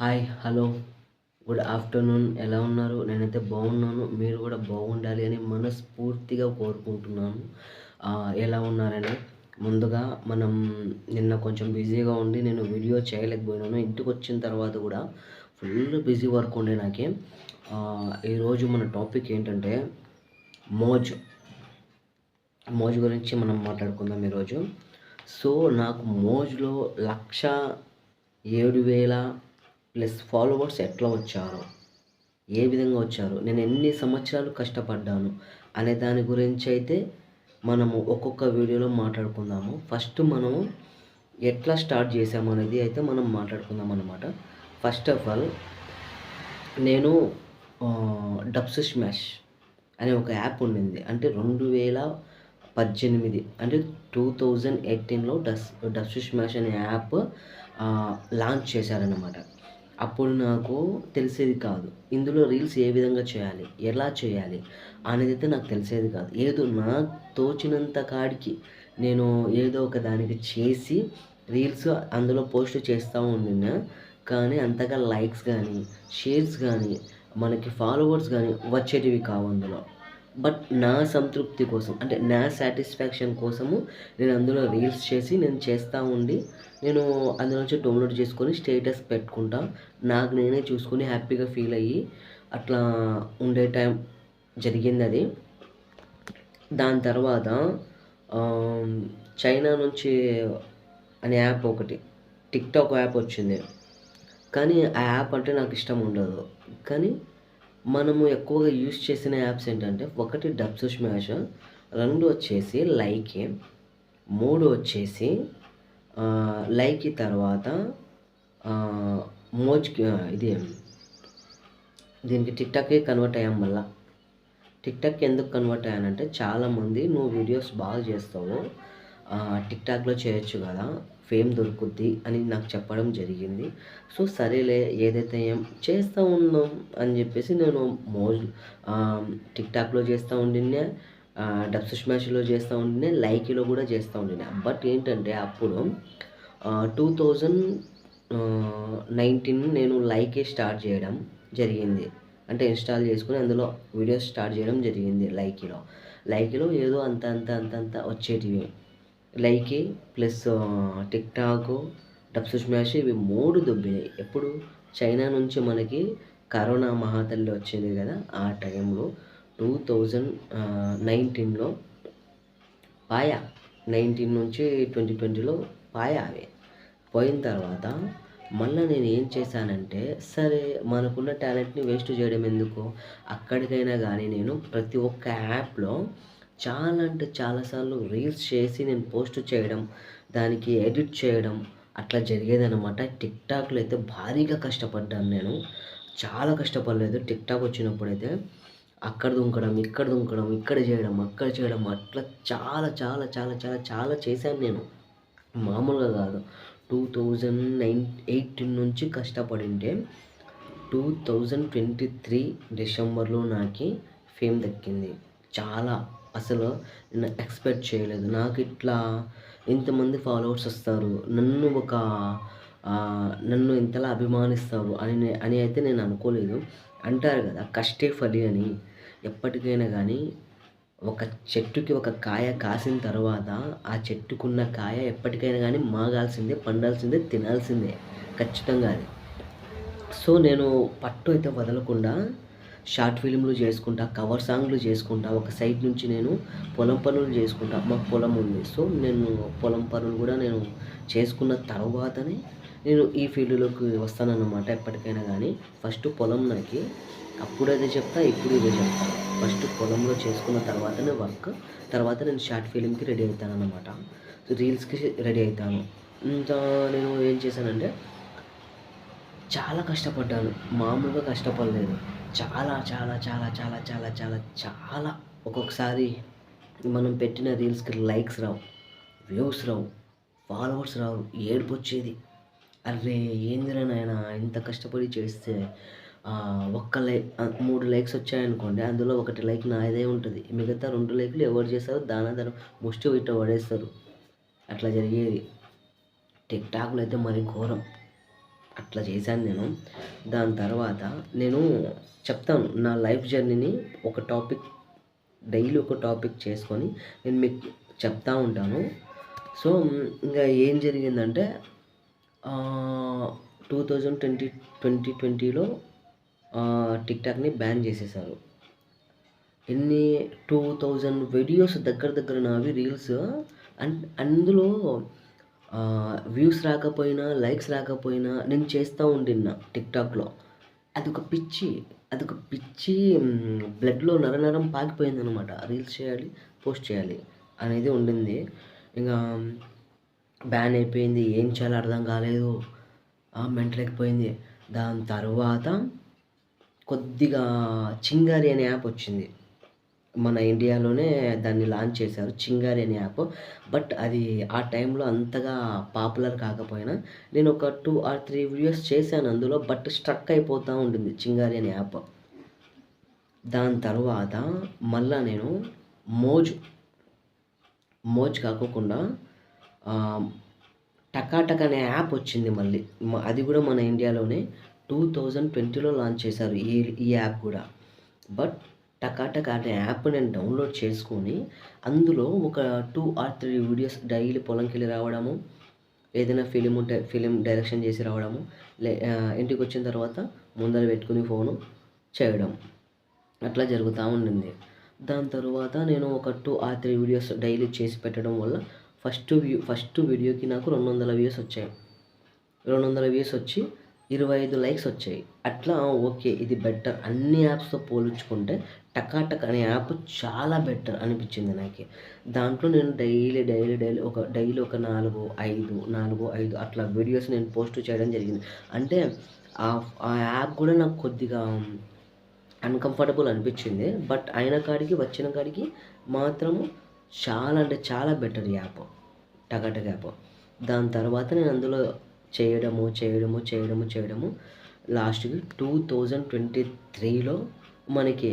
Hi hello. Good afternoon. ఎలా ఉన్నారు? నేనైతే బాగున్నాను. మీరు కూడా బాగుండాలి అని మనస్ఫూర్తిగా కోరుకుంటున్నాను. ఎలా ఉన్నారని? ముందుగా మనం నిన్న కొంచెం బిజీగా ఉండి నేను వీడియో చేయలేకపోయినాను. ఇంటికి వచ్చిన తర్వాత కూడా ఫుల్ బిజీ వర్క్ ఉండే నాకే. ఈరోజు మన టాపిక్ ఏంటంటే మోజ్. మోజ్ గురించి మనం మాట్లాడుకుందాం ఈరోజు. సో నాకు మోజ్లో లక్ష ఏడు వేల ప్లస్ ఫాలోవర్స్ ఎట్లా వచ్చారో ఏ విధంగా వచ్చారు నేను ఎన్ని సంవత్సరాలు కష్టపడ్డాను అనే దాని గురించి అయితే మనము ఒక్కొక్క వీడియోలో మాట్లాడుకుందాము. ఫస్ట్ మనము ఎట్లా స్టార్ట్ చేసాము అనేది అయితే మనం మాట్లాడుకుందాం అనమాట ఫస్ట్ ఆఫ్ ఆల్ నేను డబ్స్ స్మాష్ అనే ఒక యాప్ ఉండింది. అంటే రెండు వేల పద్దెనిమిది అంటే టూ థౌజండ్ ఎయిటీన్లో డస్ డబ్స్ స్మాష్ అనే యాప్ లాంచ్ చేశారనమాట అప్పుడు నాకు తెలిసేది కాదు. ఇందులో రీల్స్ ఏ విధంగా చేయాలి? ఎలా చేయాలి? అనేది అయితే నాకు తెలిసేది కాదు. ఏదో నా తోచినంత కాడికి నేను ఏదో ఒక దానికి చేసి రీల్స్ అందులో పోస్ట్ చేస్తూ ఉండినా కానీ అంతగా లైక్స్ కానీ షేర్స్ కానీ మనకి ఫాలోవర్స్ కానీ వచ్చేటివి కావు అందులో. బట్ నా సంతృప్తి కోసం అంటే నా సాటిస్ఫాక్షన్ కోసము నేను అందులో రీల్స్ చేసి నేను చేస్తూ ఉండి నేను అందులో నుంచి డౌన్లోడ్ చేసుకొని స్టేటస్ పెట్టుకుంటా. నాకు నేనే చూసుకొని హ్యాపీగా ఫీల్ అయ్యి అట్లా ఉండే టైం జరిగింది అది. దాని తర్వాత చైనా నుంచి అనే యాప్ ఒకటి టిక్టాక్ యాప్ వచ్చింది. కానీ ఆ యాప్ అంటే నాకు ఇష్టం ఉండదు. కానీ మనము ఎక్కువగా యూస్ చేసిన యాప్స్ ఏంటంటే ఒకటి డబ్స్ స్మాష్ రెండు వచ్చేసి లైక్ మూడు వచ్చేసి లైక్ తర్వాత మోజ్ ఇది దీనికి టిక్ కన్వర్ట్ అయ్యాం మళ్ళా. టిక్టాక్ ఎందుకు కన్వర్ట్ అయ్యానంటే చాలామంది నువ్వు వీడియోస్ బాగా చేస్తావు టిక్టాక్లో చేయొచ్చు కదా. ఫేమ్ దొరుకుద్ది అని నాకు చెప్పడం జరిగింది. సో సరేలే ఏదైతే ఏం చేస్తూ ఉందాం అని చెప్పేసి నేను మోజ్ టిక్ టాక్లో చేస్తూ ఉండినే డబ్స్ స్మాష్లో చేస్తూ ఉండినే లైకీలో కూడా చేస్తూ ఉండినే బట్ ఏంటంటే అప్పుడు టూ థౌజండ్ నైన్టీన్ నేను లైకే స్టార్ట్ చేయడం జరిగింది. అంటే ఇన్స్టాల్ చేసుకుని అందులో వీడియోస్ స్టార్ట్ చేయడం జరిగింది లైకీలో. లైకీలో ఏదో అంత అంత అంత అంత వచ్చేటివి. Likee plus TikTok dub Dubsmash ఇవి మూడు దొబ్బినాయి. ఎప్పుడు? చైనా నుంచి మనకి కరోనా మహాతల్లి వచ్చింది కదా ఆ టైంలో. టూ థౌజండ్ నైన్టీన్లో పాయా నైన్టీన్ నుంచి ట్వంటీ ట్వంటీలో పాయా అవి. పోయిన తర్వాత మళ్ళీ నేను ఏం చేశానంటే సరే మనకున్న టాలెంట్ని వేస్ట్ చేయడం ఎందుకు? అక్కడికైనా కానీ నేను ప్రతి ఒక్క యాప్లో చాలా అంటే చాలాసార్లు రీల్స్ చేసి నేను పోస్ట్ చేయడం దానికి ఎడిట్ చేయడం అట్లా జరిగేదనమాట టిక్ టాక్లో అయితే భారీగా కష్టపడ్డాను నేను. చాలా కష్టపడలేదు. టిక్ టాక్ వచ్చినప్పుడైతే అక్కడ దుంకడం ఇక్కడ దుంకడం ఇక్కడ చేయడం అక్కడ చేయడం అట్లా చాలా చాలా చాలా చాలా చాలా చేశాను నేను. మామూలుగా కాదు. టూ థౌజండ్ నైన్ ఎయిటీన్ నుంచి కష్టపడింటే టూ థౌజండ్ ట్వంటీ త్రీ డిసెంబర్లో నాకు ఫేమ్ దక్కింది. చాలా. అసలు నేను ఎక్స్పెక్ట్ చేయలేదు. నాకు ఇట్లా ఇంతమంది ఫాలోవర్స్ వస్తారు. నన్ను ఒక నన్ను ఇంతలా అభిమానిస్తారు అని అని అయితే నేను అనుకోలేదు. అంటారు కదా కష్టే ఫలి అని. ఎప్పటికైనా కానీ ఒక చెట్టుకి ఒక కాయ కాసిన తర్వాత ఆ చెట్టుకున్న కాయ ఎప్పటికైనా కానీ మాగాల్సిందే పండాల్సిందే తినాల్సిందే. ఖచ్చితంగా అది. సో నేను పట్టు అయితే వదలకుండా షార్ట్ ఫిలింలు చేసుకుంటా కవర్ సాంగ్లు చేసుకుంటా ఒక సైడ్ నుంచి నేను పొలం పనులు చేసుకుంటా. మాకు పొలం ఉంది. సో నేను పొలం పనులు కూడా నేను చేసుకున్న తర్వాతనే నేను ఈ ఫీల్డ్లోకి వస్తానన్నమాట ఎప్పటికైనా కానీ ఫస్ట్ పొలం నాకి అప్పుడు అదే చెప్తా ఇప్పుడు ఇదే చెప్తా. ఫస్ట్ పొలంలో చేసుకున్న తర్వాతనే వర్క్ తర్వాత నేను షార్ట్ ఫిలింకి రెడీ అవుతానన్నమాట. రీల్స్కి రెడీ అవుతాను. ఇంకా నేను ఏం చేశానంటే చాలా కష్టపడ్డాను. మామూలుగా కష్టపడలేదు. చాలా చాలా చాలా చాలా చాలా చాలా చాలా. ఒక్కొక్కసారి మనం పెట్టిన రీల్స్కి లైక్స్ రావు వ్యూస్ రావు ఫాలోవర్స్ రావు ఏడుపు వచ్చేది. అరే ఏందిరా నాయన ఇంత కష్టపడి చేస్తే ఒక్క లైక్ మూడు లైక్స్ వచ్చాయనుకోండి అందులో ఒకటి లైక్ నాదే ఉంటుంది. మిగతా రెండు లైక్లు ఎవరు చేస్తారో దాని ముష్టి ఇట్ట పడేస్తారు. అట్లా జరిగేది. టిక్ టాక్లో అయితే మరి ఘోరం. అట్లా చేశాను నేను. దాని తర్వాత నేను చెప్తాను నా లైఫ్ జర్నీని ఒక టాపిక్ డైలీ ఒక టాపిక్ చేసుకొని నేను మీకు చెప్తా ఉంటాను. సో ఇంకా ఏం జరిగిందంటే టూ థౌజండ్ ట్వంటీ ట్వంటీ ట్వంటీలో టిక్టాక్ని బ్యాన్ చేసేసారు. ఎన్ని టూ థౌజండ్ వీడియోస్ దగ్గర దగ్గర నావి రీల్స్ అండ్ అందులో వ్యూస్ రాకపోయినా లైక్స్ రాకపోయినా నేను చేస్తూ ఉండిన్నా టిక్టాక్లో. అదొక పిచ్చి అదొక పిచ్చి బ్లడ్లో నరనరం పాకిపోయింది అనమాట రీల్స్ చేయాలి పోస్ట్ చేయాలి అనేది ఉండింది. ఇంకా బ్యాన్ అయిపోయింది ఏం చేయాలో అర్థం కాలేదు. మెంటల్ దాని తర్వాత కొద్దిగా చింగారి అనే యాప్ వచ్చింది. మన ఇండియాలోనే దాన్ని లాంచ్ చేశారు చింగారి అనే యాప్. బట్ అది ఆ టైంలో అంతగా పాపులర్ కాకపోయినా నేను ఒక టూ ఆర్ త్రీ వీడియోస్ చేశాను అందులో బట్ స్ట్రక్ అయిపోతూ ఉంటుంది చింగారి అనే యాప్. దాని తర్వాత మళ్ళా నేను మోజ్ మోజ్ కాకోకుండా టకాటక్ అనే యాప్ వచ్చింది మళ్ళీ. అది కూడా మన ఇండియాలోనే టూ థౌజండ్ ట్వంటీలో లాంచ్ చేశారు ఈ ఈ యాప్ కూడా. బట్ టకాటక్ అనే యాప్ నేను డౌన్లోడ్ చేసుకొని అందులో ఒక two or three videos daily పొలంకి వెళ్ళి రావడము ఏదైనా ఫిలిం ఉంటే ఫిలిం డైరెక్షన్ చేసి రావడము లే ఇంటికి వచ్చిన తర్వాత ముందర పెట్టుకుని ఫోను చేయడం. అట్లా జరుగుతూ ఉండింది. దాని తర్వాత నేను ఒక two or three videos daily చేసి పెట్టడం వల్ల ఫస్ట్ వ్యూ ఫస్ట్ వీడియోకి నాకు రెండు వందల వ్యూస్ వచ్చాయి. రెండు వందల వ్యూస్ వచ్చి ఇరవై ఐదు లైక్స్ వచ్చాయి. అట్లా ఓకే ఇది బెటర్. అన్ని యాప్స్తో పోల్చుకుంటే టకాటక్ అనే యాప్ చాలా బెటర్ అనిపించింది నాకు. దాంట్లో నేను డైలీ డైలీ డైలీ ఒక డైలీ ఒక నాలుగు ఐదు నాలుగు ఐదు అట్లా వీడియోస్ నేను పోస్ట్ చేయడం జరిగింది. అంటే ఆ యాప్ కూడా నాకు కొద్దిగా అన్కంఫర్టబుల్ అనిపించింది. బట్ అయిన కాడికి వచ్చిన కాడికి మాత్రము చాలా అంటే చాలా బెటర్ యాప్. టకాటక్ యాప్. దాని తర్వాత నేను అందులో చేయడము చేయడము చేయడము చేయడము. లాస్ట్కి టూ థౌజండ్ ట్వంటీ త్రీలో మనకి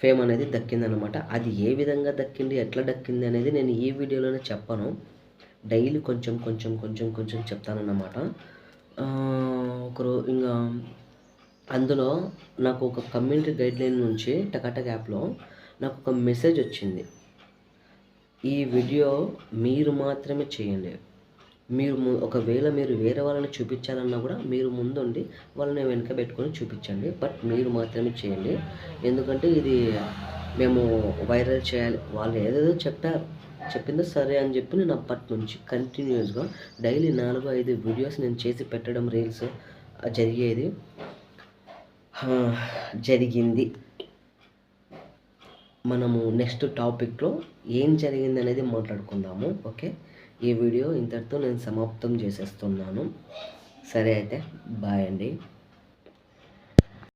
ఫేమ్ అనేది దక్కిందనమాట అది ఏ విధంగా దక్కింది ఎట్లా దక్కింది అనేది నేను ఈ వీడియోలోనే చెప్పను. డైలీ కొంచెం కొంచెం కొంచెం కొంచెం చెప్తానన్నమాట. ఒకరు ఇంకా అందులో నాకు ఒక కమ్యూనిటీ గైడ్లైన్ నుంచి టకాటక్ యాప్లో నాకు ఒక మెసేజ్ వచ్చింది. ఈ వీడియో మీరు మాత్రమే చేయండి. మీరు ఒకవేళ మీరు వేరే వాళ్ళని చూపించాలన్నా కూడా మీరు ముందుండి వాళ్ళని వెనక పెట్టుకొని చూపించండి. బట్ మీరు మాత్రమే చేయండి. ఎందుకంటే ఇది మేము వైరల్ చేయాలి. వాళ్ళు ఏదేదో చెప్పారు. చెప్పిందో సరే అని చెప్పి నేను అప్పటి నుంచి కంటిన్యూస్గా డైలీ నాలుగు ఐదు వీడియోస్ నేను చేసి పెట్టడం రీల్స్ జరిగేది. జరిగింది. మనము నెక్స్ట్ టాపిక్లో ఏం జరిగింది అనేది మాట్లాడుకుందాము. ఓకే? ఈ వీడియో ఇంతటితో నేను సమాప్తం చేసేస్తున్నాను. సరే అయితే బాయ్ అండి.